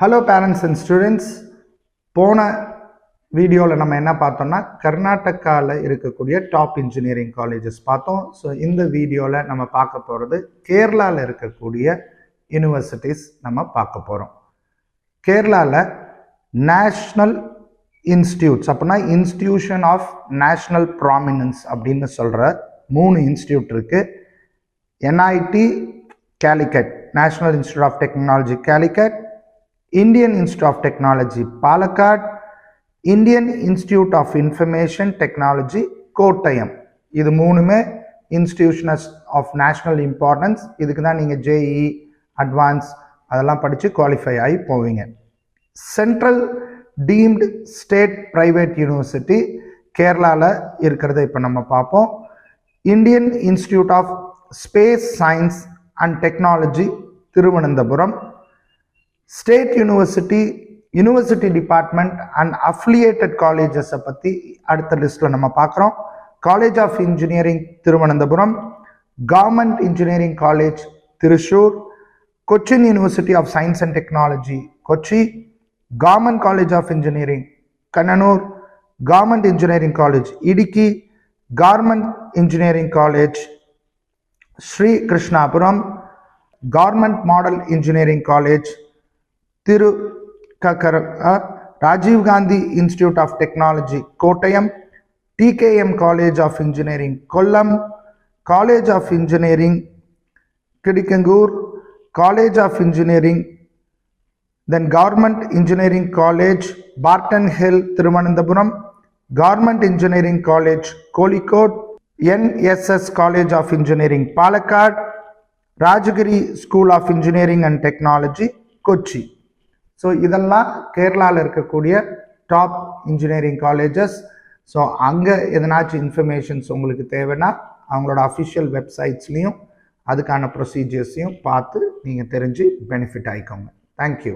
Hello parents and students போன வீடியோவில் நம்ம என்ன பார்த்தோம்னா கர்நாடகாவில் இருக்கக்கூடிய டாப் இன்ஜினியரிங் காலேஜஸ் பார்த்தோம். ஸோ இந்த வீடியோவில் நம்ம பார்க்க போகிறது கேரளாவில் இருக்கக்கூடிய யூனிவர்சிட்டிஸ் நம்ம பார்க்க போகிறோம் கேரளாவில் நேஷ்னல் இன்ஸ்டியூட்ஸ் அப்படின்னா இன்ஸ்டிடியூஷன் ஆஃப் நேஷ்னல் ப்ராமினன்ஸ் அப்படின்னு சொல்கிற மூணு இன்ஸ்டியூட் இருக்குது NIT Calicut national institute of technology Calicut Indian institute of technology Palakkad Indian institute of information technology Kottayam இது மூணுமே இன்ஸ்டிடியூஷனஸ் ஆஃப் நேஷ்னல் இம்பார்ட்டன்ஸ் இதுக்கு தான் நீங்கள் ஜேஇ அட்வான்ஸ் அதெல்லாம் படித்து குவாலிஃபை ஆகி போவீங்க. Central deemed state private university கேரளாவில் இருக்கிறத இப்போ நம்ம பார்ப்போம். Indian institute of space science and technology Thiruvananthapuram. State university university department and affiliated காலேஜஸை பற்றி அடுத்த லிஸ்ட்டில் நம்ம பார்க்குறோம் college of engineering Thiruvananthapuram government engineering college Thrissur Cochin university of science and technology Kochi government college of engineering Kannur government engineering college Idukki government engineering college Sri Krishnapuram government model engineering college Thrikkakara Rajiv Gandhi institute of technology Kottayam TKM college of engineering Kollam college of engineering Kidangoor college of engineering then government engineering college Barton Hill Thiruvananthapuram government engineering college Kozhikode NSS college of engineering Palakkad Rajagiri school of engineering and technology Kochi. So இதெல்லாம் கேரளாவில் இருக்கக்கூடிய top engineering colleges so அங்கே எதனாச்சும் informations உங்களுக்கு தேவைன்னா அவங்களோட official வெப்சைட்ஸ்லேயும் அதுக்கான ப்ரொசீஜர்ஸையும் பார்த்து நீங்கள் தெரிஞ்சு பெனிஃபிட் ஆகிக்கோங்க தேங்க்யூ